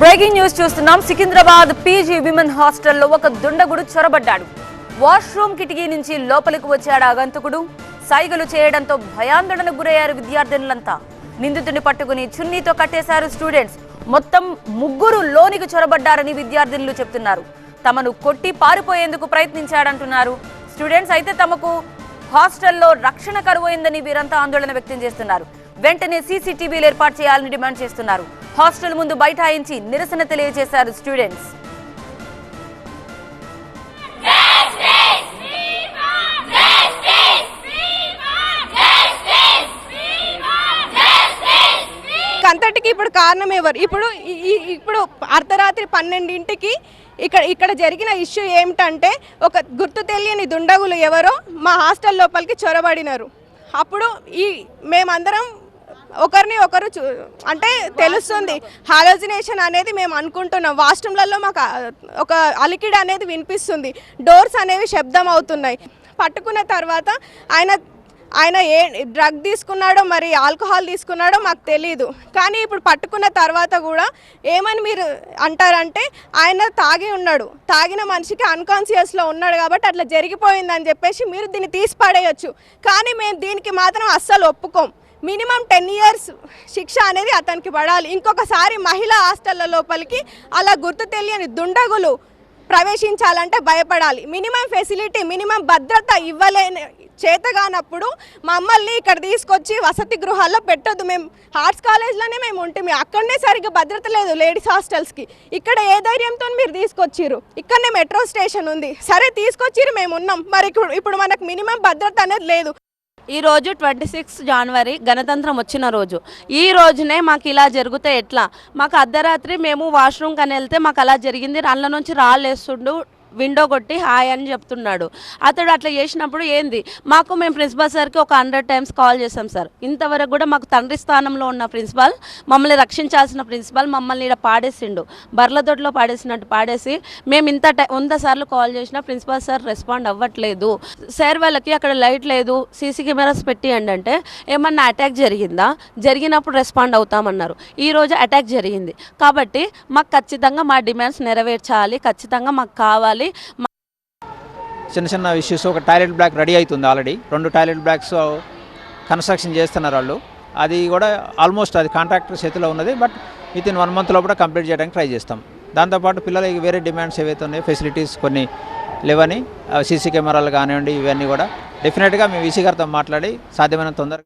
Breaking news చూస్తున్నాం. Secunderabad PG women హాస్టల్లో ఒక దుండగుడు చొరబడ్డాడు. వాష్రూమ్ కిటికీ నుంచి లోపలికి వచ్చాడు ఆగంతకుడు సైగలు చేయడంతో భయాందోళనకు గురయ్యారు విద్యార్థినులంతా. నిందితుడిని పట్టుకుని చున్నీతో కట్టేశారు స్టూడెంట్స్. మొత్తం ముగ్గురు లోనికి చొరబడ్డారని విద్యార్థినులు చెప్తున్నారు. తమను కొట్టి పారిపోయేందుకు ప్రయత్నించాడంటున్నారు. స్టూడెంట్స్ అయితే తమకు హాస్టల్లో రక్షణ కరువైందని వీరంతా ఆందోళన వ్యక్తం చేస్తున్నారు. వెంటనే సీసీటీవీలు ఏర్పాటు చేయాలని డిమాండ్ చేస్తున్నారు. హాస్టల్ ముందు బైఠాయించి నిరసన తెలియజేశారు స్టూడెంట్స్. అంతటికి ఇప్పుడు కారణం ఎవరు? ఇప్పుడు ఈ- ఇప్పుడు అర్ధరాత్రి పన్నెండింటికి ఇక్కడ ఇక్కడ జరిగిన ఇష్యూ ఏమిటంటే ఒక గుర్తు తెలియని దుండగులు ఎవరో మా హాస్టల్ లోపలికి చొరబడినారు. అప్పుడు ఈ మేమందరం ఒకరిని ఒకరు చూ అంటే తెలుస్తుంది. హాలోజినేషన్ అనేది మేము అనుకుంటున్నాం. వాష్రూమ్లలో మాకు ఒక అలికిడి అనేది వినిపిస్తుంది. డోర్స్ అనేవి శబ్దం అవుతున్నాయి. పట్టుకున్న తర్వాత ఆయన ఆయన ఏ డ్రగ్ తీసుకున్నాడో మరి ఆల్కహాల్ తీసుకున్నాడో మాకు తెలియదు కానీ ఇప్పుడు పట్టుకున్న తర్వాత కూడా ఏమని మీరు అంటారంటే ఆయన తాగి ఉన్నాడు. తాగిన మనిషికి అన్కాన్షియస్లో ఉన్నాడు కాబట్టి అట్లా జరిగిపోయిందని చెప్పేసి మీరు దీన్ని తీసి పడేయచ్చు కానీ మేము దీనికి మాత్రం అస్సలు ఒప్పుకోం. మినిమం టెన్ ఇయర్స్ శిక్ష అనేది అతనికి పడాలి. ఇంకొకసారి మహిళా హాస్టళ్ళ లోపలికి అలా గుర్తు తెలియని దుండగులు ప్రవేశించాలంటే భయపడాలి. మినిమం ఫెసిలిటీ మినిమం భద్రత ఇవ్వలేని చేతగానప్పుడు మమ్మల్ని ఇక్కడ తీసుకొచ్చి వసతి గృహాల్లో పెట్టొద్దు. మేము ఆర్ట్స్ కాలేజ్లోనే మేము ఉంటాము. అక్కడనే సరిగ్గా భద్రత లేదు లేడీస్ హాస్టల్స్కి. ఇక్కడ ఏ ధైర్యంతో మీరు తీసుకొచ్చిర్రు? ఇక్కడనే మెట్రో స్టేషన్ ఉంది. సరే తీసుకొచ్చిరు మేము ఉన్నాం మరి ఇప్పుడు ఇప్పుడు మనకు మినిమం భద్రత అనేది లేదు. ఈరోజు ట్వంటీ సిక్స్ జనవరి గణతంత్రం వచ్చిన రోజు. ఈ రోజునే మాకు ఇలా జరిగితే ఎట్లా? మాకు అర్ధరాత్రి మేము వాష్రూమ్కి అని వెళ్తే మాకు అలా జరిగింది. రాళ్ళ నుంచి రాళ్ళు వేస్తుండు. విండో కొట్టి హాయ్ అని చెప్తున్నాడు. అతడు అట్లా చేసినప్పుడు ఏంది? మాకు మేము ప్రిన్సిపల్ సార్కి ఒక హండ్రెడ్ టైమ్స్ కాల్ చేసాం సార్. ఇంతవరకు కూడా మాకు తండ్రి స్థానంలో ఉన్న ప్రిన్సిపాల్ మమ్మల్ని రక్షించాల్సిన ప్రిన్సిపాల్ మమ్మల్ని ఇక్కడ పాడేసిండు. బర్లదొడ్లో పాడేసినట్టు పాడేసి మేము ఇంత టై వంద సార్లు కాల్ చేసినా ప్రిన్సిపాల్ సార్ రెస్పాండ్ అవ్వట్లేదు. సార్ వాళ్ళకి అక్కడ లైట్ లేదు సీసీ కెమెరాస్ పెట్టియండి అంటే ఏమన్నా అటాక్ జరిగిందా? జరిగినప్పుడు రెస్పాండ్ అవుతామన్నారు. ఈ రోజు అటాక్ జరిగింది. కాబట్టి మాకు ఖచ్చితంగా మా డిమాండ్స్ నెరవేర్చాలి ఖచ్చితంగా మాకు కావాలి చిన్న చిన్న ఇష్యూస్ ఒక టాయిలెట్ బ్లాక్ రెడీ అవుతుంది ఆల్రెడీ రెండు టాయిలెట్ బ్లాక్స్ కన్స్ట్రక్షన్ చేస్తున్నారు వాళ్ళు. అది కూడా ఆల్మోస్ట్ అది కాంట్రాక్టర్ చేతిలో ఉన్నది but within one month లోపల కంప్లీట్ చేయడానికి ట్రై చేస్తాం. దాంతోపాటు పిల్లలకి వేరే డిమాండ్స్ ఏవైతే ఉన్నాయో ఫెసిలిటీస్ కొన్ని లేవని సీసీ కెమెరాలు కానివ్వండి ఇవన్నీ కూడా. డెఫినెట్గా మేము ఈసీ గారితో మాట్లాడి సాధ్యమైన తొందరగా